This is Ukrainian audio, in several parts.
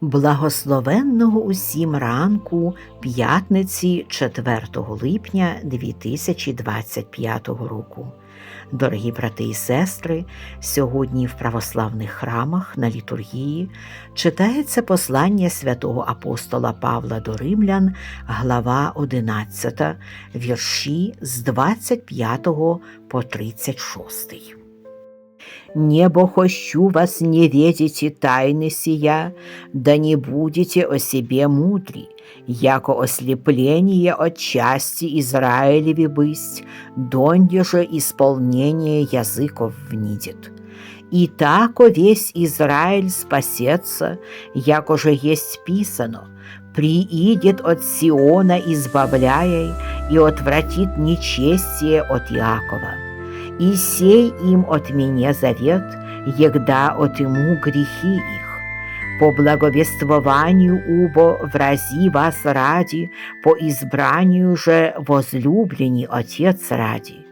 Благословенного усім ранку п'ятниці 4 липня 2025 року. Дорогі брати і сестри, сьогодні в православних храмах на літургії читається послання святого апостола Павла до Римлян, глава 11, вірші з 25 по 36. Небо хочу вас не ведите тайны сия, да не будете о себе мудри, яко ослепление от части Израилеви бысть, донде же исполнение языков внидит. И тако весь Израиль спасется, яко же есть писано, приидет от Сиона избавляя и отвратит нечестие от Иакова и сей им от меня завет, егда отыму грехи их. По благовествованию убо в рази вас ради, по избранию же возлюбленный Отец ради.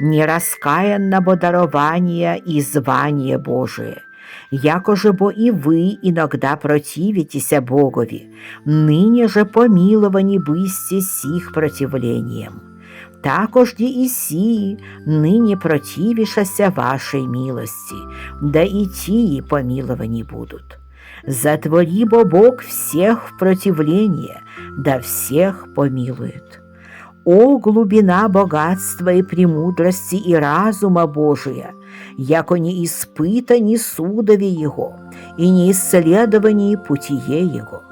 Нераскаянного дарования и звание Божие, якоже бо и вы иногда противитеся Богови, ныне же помиловані бысте сих противлением. Також ді Ісії нині противішася вашей милости, да и тії помиловані будут. Затвори бо Бог всех в противление, да всех помилует. О глубина богатства и премудрости и разума Божия, яко не испытани судови Его, и не исследовании путие Его.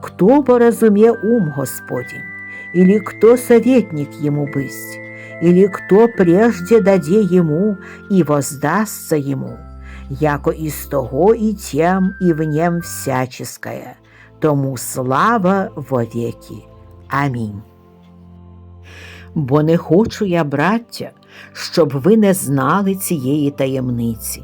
Кто бы разуме ум Господень? Или кто советник ему быть, или кто прежде даде ему и воздастся ему, яко из того и тем и в нем всяческое, тому слава вовеки. Амінь. Бо не хочу я, браття, щоб ви не знали цієї таємниці,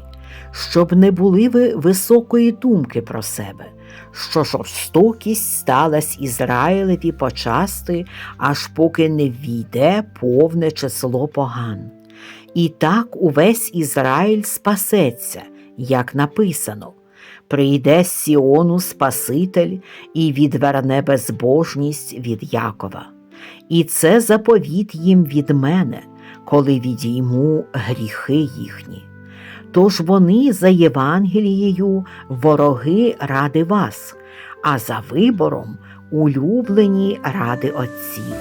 щоб не були ви високої думки про себе що жорстокість сталась Ізраїлеві почасти, аж поки не війде повне число поган. І так увесь Ізраїль спасеться, як написано. Прийде з Сіону Спаситель і відверне безбожність від Якова. І це заповіт їм від мене, коли відійму гріхи їхні. Тож вони за Євангелією вороги ради вас, а за вибором улюблені ради Отців,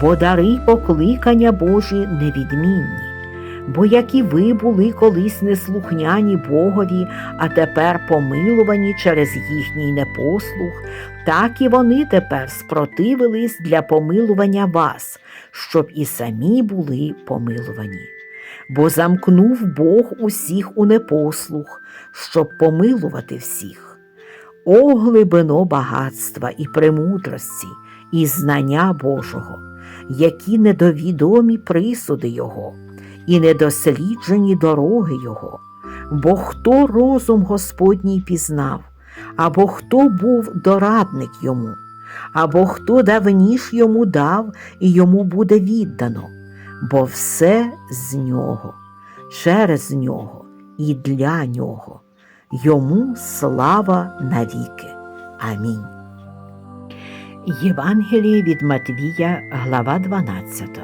бо дари покликання Божі невідмінні, бо як і ви були колись неслухняні Богові, а тепер помилувані через їхній непослух, так і вони тепер спротивились для помилування вас, щоб і самі були помилувані бо замкнув Бог усіх у непослух, щоб помилувати всіх. О глибино багатства і премудрості, і знання Божого, які недовідомі присуди Його, і недосліджені дороги Його, бо хто розум Господній пізнав, або хто був дорадник йому, або хто давніш йому дав, і йому буде віддано бо все з нього, через нього і для нього. Йому слава навіки. Амінь. Євангеліє від Матвія, глава 12,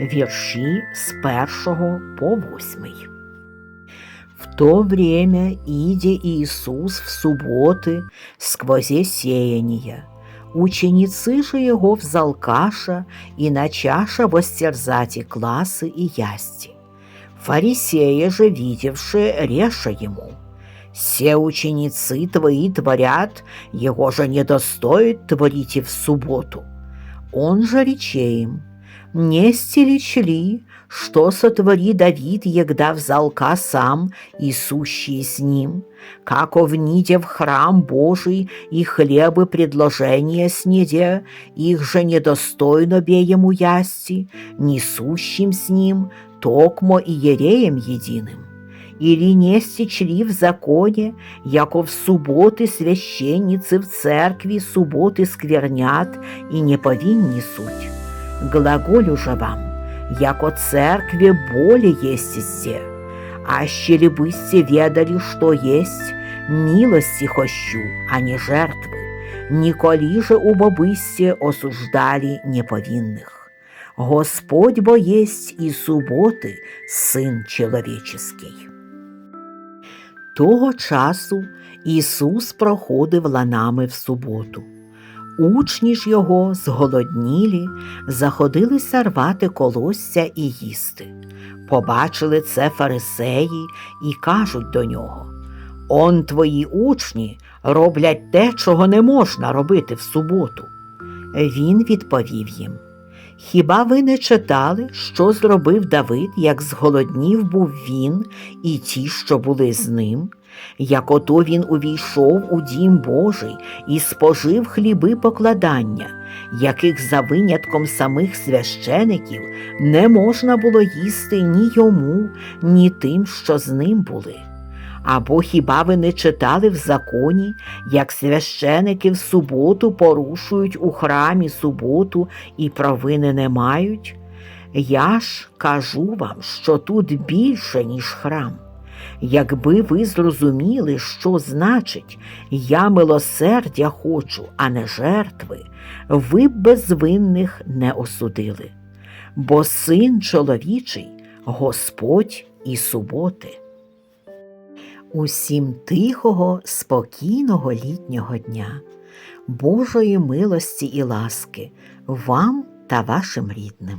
вірші з 1 по 8. В то время, иде Иисус в субботы сквозь сеяния, Ученицы же его взал каша и начаша востерзати классы и ясти. Фарисеи же, видевшие, реша ему. Все ученицы твои творят, его же не достоит творить и в субботу. Он же рече им, не стеличли, что сотвори Давид, егда взалка сам и сущие с ним, как овниде в храм Божий и хлебы предложения снеде, их же недостойно бе ему ясти, несущим с ним, токмо и ереем единым. Или не стечли в законе, яко в субботы священницы в церкви субботы сквернят и не повинни суть. Глаголю же вам, яко церкве более есть все. Аще ли бысте ведали, что есть, милости хощу, а не жертвы, николи же убобысте осуждали неповинных. Господь бо есть и субботи Син чоловіческий. Того часу Ісус проходив ланами в суботу. Учні ж його, зголоднілі, заходилися рвати колосся і їсти. Побачили це фарисеї і кажуть до нього: Он твої учні роблять те, чого не можна робити в суботу. Він відповів їм: Хіба ви не читали, що зробив Давид, як зголоднів був він і ті, що були з ним? Як ото він увійшов у дім Божий і спожив хліби покладання, яких за винятком самих священиків не можна було їсти ні йому, ні тим, що з ним були. Або хіба ви не читали в законі, як священики в суботу порушують у храмі суботу і провини не мають? Я ж кажу вам, що тут більше, ніж храм. Якби ви зрозуміли, що значить я милосердя хочу, а не жертви, ви б безвинних не осудили. Бо син чоловічий Господь і суботи. Усім тихого, спокійного літнього дня, Божої милості і ласки вам та вашим рідним.